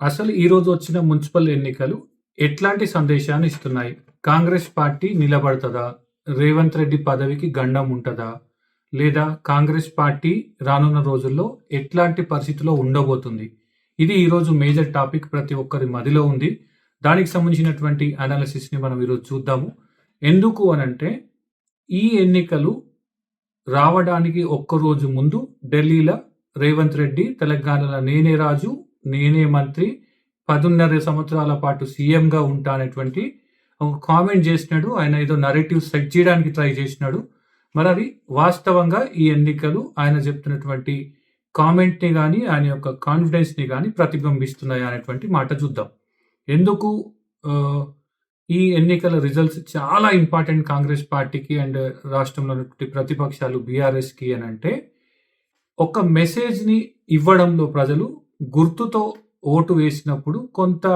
అసలు ఈరోజు వచ్చిన మున్సిపల్ ఎన్నికలు ఎట్లాంటి సందేశాన్ని ఇస్తున్నాయి? కాంగ్రెస్ పార్టీ నిలబడుతుందా? రేవంత్ రెడ్డి పదవికి గండం ఉంటుందా? లేదా కాంగ్రెస్ పార్టీ రానున్న రోజుల్లో ఎట్లాంటి పరిస్థితిలో ఉండబోతుంది? ఇది ఈరోజు మేజర్ టాపిక్ ప్రతి ఒక్కరి మదిలో ఉంది. దానికి సంబంధించినటువంటి అనాలిసిస్ని మనం ఈరోజు చూద్దాము. ఎందుకు అనంటే ఈ ఎన్నికలు రావడానికి ఒక్క రోజు ముందు ఢిల్లీలో రేవంత్ రెడ్డి తెలంగాణలో నేనే రాజు నేనే మంత్రి. పదున్నర సంవత్సరాల పాటు సీఎంగా ఉంటా అనేటువంటి ఒక కామెంట్ చేసినాడు. ఆయన ఏదో నరేటివ్ సెట్ చేయడానికి ట్రై చేసినాడు. మరి అది వాస్తవంగా ఈ ఎన్నికలు ఆయన చెప్తున్నటువంటి కామెంట్ని కానీ ఆయన యొక్క కాన్ఫిడెన్స్ని కానీ ప్రతిబింబిస్తున్నాయి అనేటువంటి మాట చూద్దాం. ఎందుకు? ఈ ఎన్నికల రిజల్ట్స్ చాలా ఇంపార్టెంట్ కాంగ్రెస్ పార్టీకి అండ్ రాష్ట్రంలో ప్రతిపక్షాలు బీఆర్ఎస్కి అని అంటే ఒక మెసేజ్ని ఇవ్వడంలో ప్రజలు గుర్తుతో ఓటు వేసినప్పుడు కొంత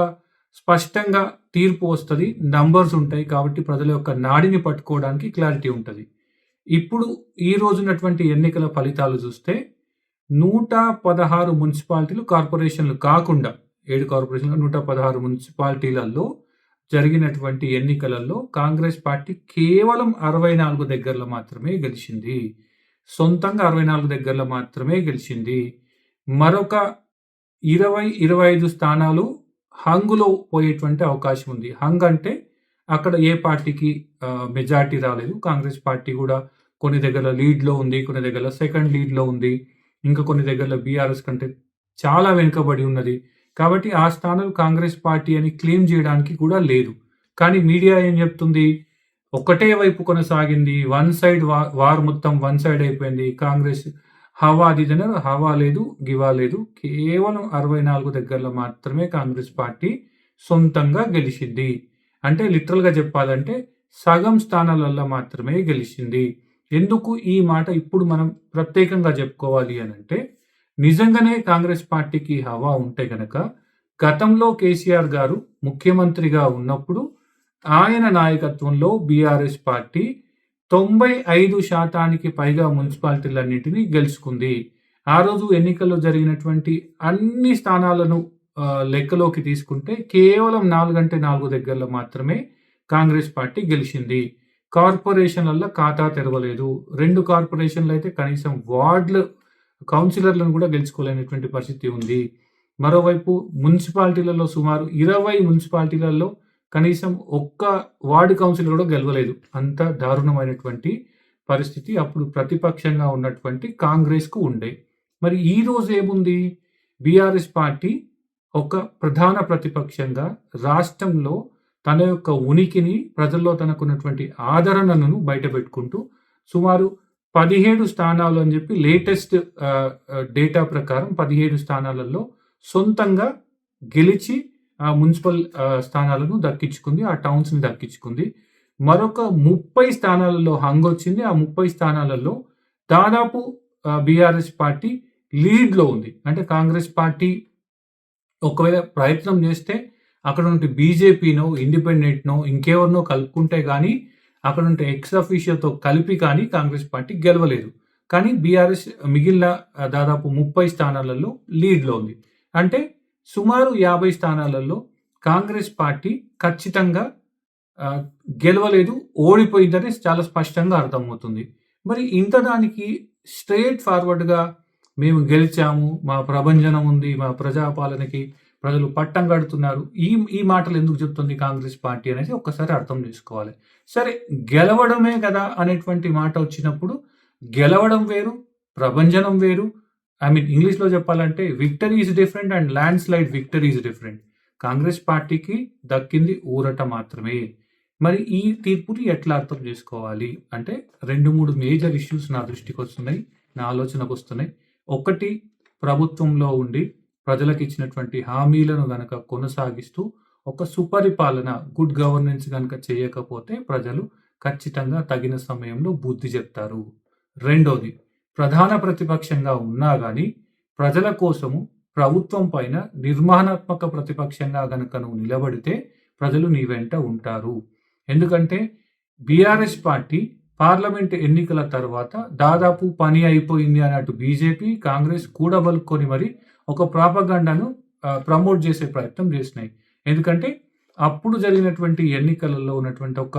స్పష్టంగా తీర్పు వస్తుంది నంబర్స్ ఉంటాయి కాబట్టి ప్రజల యొక్క నాడిని పట్టుకోవడానికి క్లారిటీ ఉంటుంది. ఇప్పుడు ఈ రోజున్నటువంటి ఎన్నికల ఫలితాలు చూస్తే నూట పదహారు మున్సిపాలిటీలు కార్పొరేషన్లు కాకుండా ఏడు కార్పొరేషన్లు నూట పదహారు మున్సిపాలిటీలలో జరిగినటువంటి ఎన్నికలలో కాంగ్రెస్ పార్టీ కేవలం అరవై నాలుగు దగ్గరలో మాత్రమే గెలిచింది. సొంతంగా అరవై నాలుగు దగ్గరలో మాత్రమే గెలిచింది. మరొక ఇరవై ఇరవై ఐదు స్థానాలు హంగులో పోయేటువంటి అవకాశం ఉంది. హంగ్ అంటే అక్కడ ఏ పార్టీకి మెజార్టీ రాలేదు. కాంగ్రెస్ పార్టీ కూడా కొన్ని దగ్గర లీడ్లో ఉంది కొన్ని దగ్గర సెకండ్ లీడ్లో ఉంది. ఇంకా కొన్ని దగ్గర బీఆర్ఎస్ కంటే చాలా వెనుకబడి ఉన్నది. కాబట్టి ఆ స్థానాలు కాంగ్రెస్ పార్టీ అని క్లెయిమ్ చేయడానికి కూడా లేదు. కానీ మీడియా ఏం చెప్తుంది? ఒకటే వైపు కొనసాగింది. వన్ సైడ్ వార్ మొత్తం వన్ సైడ్ అయిపోయింది. కాంగ్రెస్ హవా అది ఇది హవా లేదు గివా లేదు. కేవలం అరవై నాలుగు దగ్గరలో మాత్రమే కాంగ్రెస్ పార్టీ సొంతంగా గెలిచింది. అంటే లిటరల్గా చెప్పాలంటే సగం స్థానాలలో మాత్రమే గెలిచింది. ఎందుకు ఈ మాట ఇప్పుడు మనం ప్రత్యేకంగా చెప్పుకోవాలి అని అంటే నిజంగానే కాంగ్రెస్ పార్టీకి హవా ఉంటే గనక గతంలో కేసీఆర్ గారు ముఖ్యమంత్రిగా ఉన్నప్పుడు ఆయన నాయకత్వంలో బీఆర్ఎస్ పార్టీ తొంభై ఐదు శాతానికి పైగా మున్సిపాలిటీలన్నింటినీ గెలుచుకుంది. ఆ రోజు ఎన్నికల్లో జరిగినటువంటి అన్ని స్థానాలను లెక్కలోకి తీసుకుంటే కేవలం నాలుగంటే నాలుగు దగ్గరలో మాత్రమే కాంగ్రెస్ పార్టీ గెలిచింది. కార్పొరేషన్లలో ఖాతా తెరవలేదు. రెండు కార్పొరేషన్లు అయితే కనీసం వార్డులు కౌన్సిలర్లను కూడా గెలుచుకోలేనటువంటి పరిస్థితి ఉంది. మరోవైపు మున్సిపాలిటీలలో సుమారు ఇరవై మున్సిపాలిటీలలో కనీసం ఒక్క వార్డు కౌన్సిల్ కూడా గెలవలేదు. అంత దారుణమైనటువంటి పరిస్థితి అప్పుడు ప్రతిపక్షంగా ఉన్నటువంటి కాంగ్రెస్కు ఉండే. మరి ఈ రోజు ఏముంది? బీఆర్ఎస్ పార్టీ ఒక ప్రధాన ప్రతిపక్షంగా రాష్ట్రంలో తన యొక్క ఉనికిని ప్రజల్లో తనకున్నటువంటి ఆదరణను బయటపెట్టుకుంటూ సుమారు పదిహేడు స్థానాలు అని చెప్పి లేటెస్ట్ డేటా ప్రకారం పదిహేడు స్థానాలలో సొంతంగా గెలిచి మున్సిపల్ స్థానాలను దక్కించుకుంది ఆ టౌన్స్ని దక్కించుకుంది. మరొక ముప్పై స్థానాలలో హంగ్ వచ్చింది ఆ ముప్పై స్థానాలలో దాదాపు బీఆర్ఎస్ పార్టీ లీడ్లో ఉంది. అంటే కాంగ్రెస్ పార్టీ ఒకవేళ ప్రయత్నం చేస్తే అక్కడ ఉంటే బీజేపీనో ఇండిపెండెంట్నో ఇంకెవరినో కలుపుకుంటే కానీ అక్కడ ఉంటే ఎక్స్ అఫీషియల్తో కలిపి కానీ కాంగ్రెస్ పార్టీ గెలవలేదు. కానీ బీఆర్ఎస్ మిగిలిన దాదాపు ముప్పై స్థానాలలో లీడ్లో ఉంది. అంటే సుమారు యాభై స్థానాలలో కాంగ్రెస్ పార్టీ ఖచ్చితంగా గెలవలేదు ఓడిపోయిందని చాలా స్పష్టంగా అర్థమవుతుంది. మరి ఇంత దానికి స్ట్రైట్ ఫార్వర్డ్గా మేము గెలిచాము మా ప్రభంజనం ఉంది మా ప్రజాపాలనకి ప్రజలు పట్టం కడుతున్నారు ఈ ఈ మాటలు ఎందుకు చెప్తుంది కాంగ్రెస్ పార్టీ అనేది ఒక్కసారి అర్థం చేసుకోవాలి. సరే గెలవడమే కదా అనేటువంటి మాట వచ్చినప్పుడు గెలవడం వేరు ప్రభంజనం వేరు ఐ మీన్ ఇంగ్లీష్లో చెప్పాలంటే victory is different and landslide victory is different Congress పార్టీకి దక్కింది ఊరట మాత్రమే. మరి ఈ తీర్పుని ఎట్లా అర్థం చేసుకోవాలి? అంటే రెండు మూడు మేజర్ ఇష్యూస్ నా దృష్టికి వస్తున్నాయి నా ఆలోచనకు వస్తున్నాయి. ఒకటి ప్రభుత్వంలో ఉండి ప్రజలకు ఇచ్చినటువంటి హామీలను గనక కొనసాగిస్తూ ఒక సుపరిపాలన గుడ్ గవర్నెన్స్ కనుక చేయకపోతే ప్రజలు ఖచ్చితంగా తగిన సమయంలో బుద్ధి చెప్తారు. రెండోది ప్రధాన ప్రతిపక్షంగా ఉన్నా కానీ ప్రజల కోసము ప్రభుత్వం పైన నిర్మాణాత్మక ప్రతిపక్షంగా గనక నువ్వు నిలబడితే ప్రజలు నీ వెంట ఉంటారు ఎందుకంటే బీఆర్ఎస్ పార్టీ పార్లమెంట్ ఎన్నికల తర్వాత దాదాపు పని అయిపోయింది అన్నట్టు బీజేపీ కాంగ్రెస్ కూడబలుకొని మరి ఒక ప్రాపగండాను ప్రమోట్ చేసే ప్రయత్నం చేసినాయి. ఎందుకంటే అప్పుడు జరిగినటువంటి ఎన్నికలలో ఉన్నటువంటి ఒక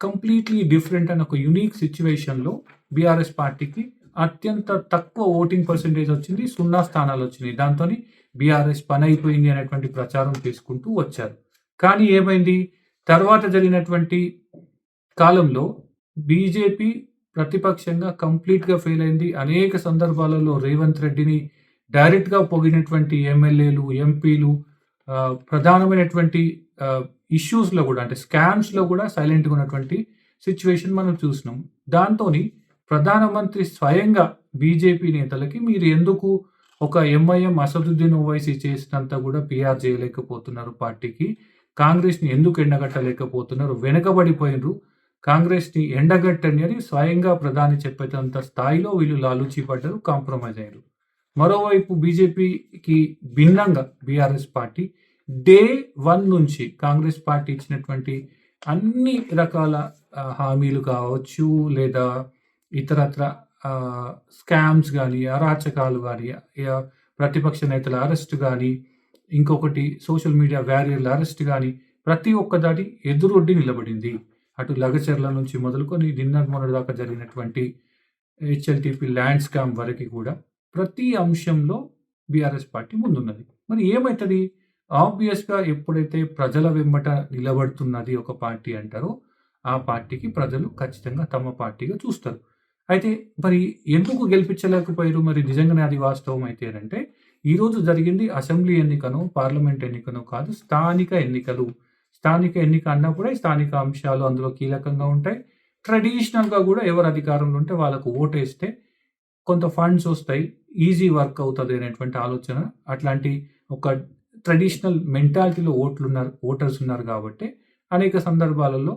కంప్లీట్‌లీ డిఫరెంట్ అని ఒక యూనిక్ సిచ్యువేషన్లో బీఆర్ఎస్ పార్టీకి అత్యంత తక్కువ ఓటింగ్ పర్సెంటేజ్ వచ్చింది. 0 స్థానాలొచ్చినాయి. దాంతోని బీఆర్ఎస్ పనైపోయింది అనేటువంటి ప్రచారం చేసుకుంటూ వచ్చారు. కానీ ఏమైంది? తర్వాత జరిగినటువంటి కాలంలో బీజేపీ ప్రతిపక్షంగా కంప్లీట్‌గా ఫెయిల్ అయింది. అనేక సందర్భాలలో రేవంత్ రెడ్డిని డైరెక్ట్‌గా పొగిడినటువంటి ఎమ్మెల్యేలు, ఎంపీలు ప్రధానమైనటువంటి ఇష్యూస్‌లో కూడా అంటే స్కామ్స్‌లో కూడా సైలెంట్‌గా ఉన్నటువంటి సిచ్యువేషన్ మనం చూసినాం. దాంతోని ప్రధానమంత్రి స్వయంగా బీజేపీ నేతలకి మీరు ఎందుకు ఒక ఎంఐఎం అసదుద్దీన్ ఓవైసీ చేసినంత కూడా పిఆర్ చేయలేకపోతున్నారు పార్టీకి. కాంగ్రెస్‌ని ఎందుకు ఎండగట్టలేకపోతున్నారు? వెనకబడిపోయినరు కాంగ్రెస్‌ని ఎండగట్టండి అని స్వయంగా ప్రధాని చెప్పేటంత స్థాయిలో వీళ్ళు లాలూచి పడ్డారు. కాంప్రమైజ్ అయ్యారు. మరోవైపు బీజేపీకి భిన్నంగా బీఆర్ఎస్ పార్టీ డే వన్ నుంచి కాంగ్రెస్ పార్టీ ఇచ్చినటువంటి అన్ని రకాల హామీలు కావచ్చు లేదా ఇతరత్ర స్కామ్స్ కానీ అరాచకాలు కానీ ప్రతిపక్ష నేతల అరెస్ట్ కానీ ఇంకొకటి సోషల్ మీడియా వ్యారియర్ల అరెస్ట్ కానీ ప్రతి ఒక్క దాటి ఎదురొడ్డి నిలబడింది. అటు లగచర్ల నుంచి మొదలుకొని నిన్నర్ మొన్నటి దాకా జరిగినటువంటి హెచ్ఎల్‌టీపీ ల్యాండ్ స్కామ్ వరకు కూడా ప్రతి అంశంలో బీఆర్ఎస్ పార్టీ ముందున్నది. మరి ఏమవుతుంది ఆబ్వియస్‌గా ఎప్పుడైతే ప్రజల వెంబట నిలబడుతున్నది ఒక పార్టీ అంటారో, ఆ పార్టీకి ప్రజలు ఖచ్చితంగా తమ పార్టీగా చూస్తారు. అయితే మరి ఎందుకు గెలిపించలేకపోయారు? మరి నిజంగానే అది వాస్తవం అయితే అంటే ఈరోజు జరిగింది అసెంబ్లీ ఎన్నికనో, పార్లమెంట్ ఎన్నికనో కాదు స్థానిక ఎన్నికలు. స్థానిక ఎన్నిక కూడా స్థానిక అంశాలు అందులో కీలకంగా ఉంటాయి. ట్రెడిషనల్‌గా కూడా ఎవరు అధికారంలో ఉంటే వాళ్ళకు ఓటేస్తే కొంత ఫండ్స్ వస్తాయి ఈజీ వర్క్ అవుతుంది అనేటువంటి ఆలోచన అట్లాంటి ఒక ట్రెడిషనల్ మెంటాలిటీలో ఓట్లు ఉన్నారు ఓటర్స్ ఉన్నారు కాబట్టి అనేక సందర్భాలలో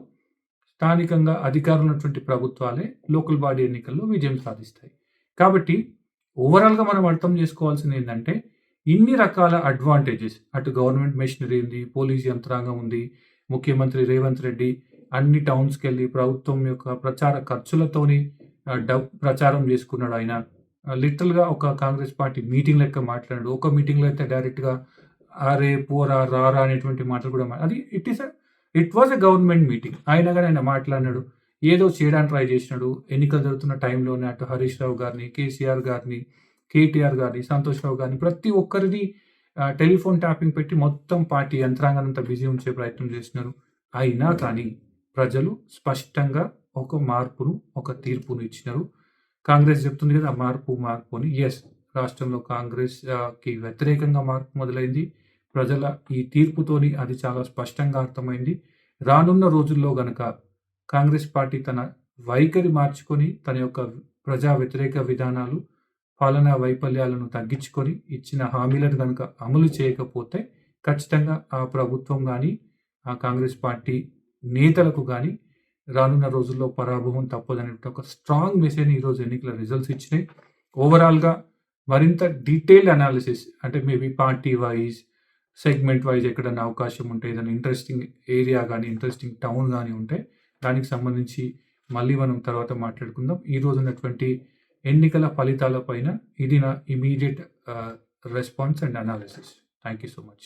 స్థానికంగా అధికారం ఉన్నటువంటి ప్రభుత్వాలే లోకల్ బాడీ ఎన్నికల్లో విజయం సాధిస్తాయి. కాబట్టి ఓవరాల్‌గా మనం అర్థం చేసుకోవాల్సిందేందంటే, ఇన్ని రకాల అడ్వాంటేజెస్ అటు గవర్నమెంట్ మెషినరీ ఉంది, పోలీస్ యంత్రాంగం ఉంది, ముఖ్యమంత్రి రేవంత్ రెడ్డి అన్ని టౌన్స్‌కెళ్ళి ప్రభుత్వం యొక్క ప్రచార ఖర్చులతోని డబ్ ప్రచారం చేసుకున్నాడు ఆయన. లిటరల్‌గా ఒక కాంగ్రెస్ పార్టీ మీటింగ్ లెక్క మాట్లాడాడు. ఒక మీటింగ్‌లో అయితే డైరెక్ట్‌గా అరే! పోరా, రారా అనేటువంటి మాటలు కూడా అది it is a it was a government meeting. అయినా కానీ ఆయన మాట్లాడినాడు. ఏదో చేయడానికి ట్రై చేసినాడు. ఎన్నికలు జరుగుతున్న టైంలోనే అటు హరీష్ రావు గారిని, కేసీఆర్ గారిని, కేటీఆర్ గారిని, సంతోష్ రావు గారిని ప్రతి ఒక్కరిది టెలిఫోన్ ట్యాపింగ్ పెట్టి మొత్తం పార్టీ యంత్రాంగాన్నంతా బిజీ ఉంచే ప్రయత్నం చేసినారు. అయినా కానీ ప్రజలు స్పష్టంగా ఒక మార్పును, ఒక తీర్పును ఇచ్చినారు. కాంగ్రెస్ చెప్తుంది కదా! మార్పు, మార్పు అని. ఎస్ రాష్ట్రంలో కాంగ్రెస్కి వ్యతిరేకంగా మార్పు మొదలైంది. ప్రజల ఈ తీర్పుతోని అది చాలా స్పష్టంగా అర్థమైంది. రానున్న రోజుల్లో గనక కాంగ్రెస్ పార్టీ తన వైఖరి మార్చుకొని తన యొక్క ప్రజా వ్యతిరేక విధానాలు, పాలనా వైఫల్యాలను తగ్గించుకొని ఇచ్చిన హామీలను గనక అమలు చేయకపోతే ఖచ్చితంగా ఆ ప్రభుత్వం కానీ ఆ కాంగ్రెస్ పార్టీ నేతలకు కానీ రానున్న రోజుల్లో పరాభవం తప్పదనే ఒక స్ట్రాంగ్ మెసేజ్ ఈరోజు ఎన్నికల రిజల్ట్స్ ఇచ్చినాయి. ఓవరాల్‌గా మరింత డీటెయిల్డ్ అనాలిసిస్ అంటే maybe party wise segment wise ఎక్కడన్నా అవకాశం ఉంటే ఏదైనా ఇంట్రెస్టింగ్ ఏరియా కానీ ఇంట్రెస్టింగ్ టౌన్ కానీ ఉంటే దానికి సంబంధించి మళ్ళీ మనం తర్వాత మాట్లాడుకుందాం. ఈరోజు ఉన్నటువంటి ఎన్నికల ఫలితాల పైన ఇది నా immediate response and analysis. Thank you so much.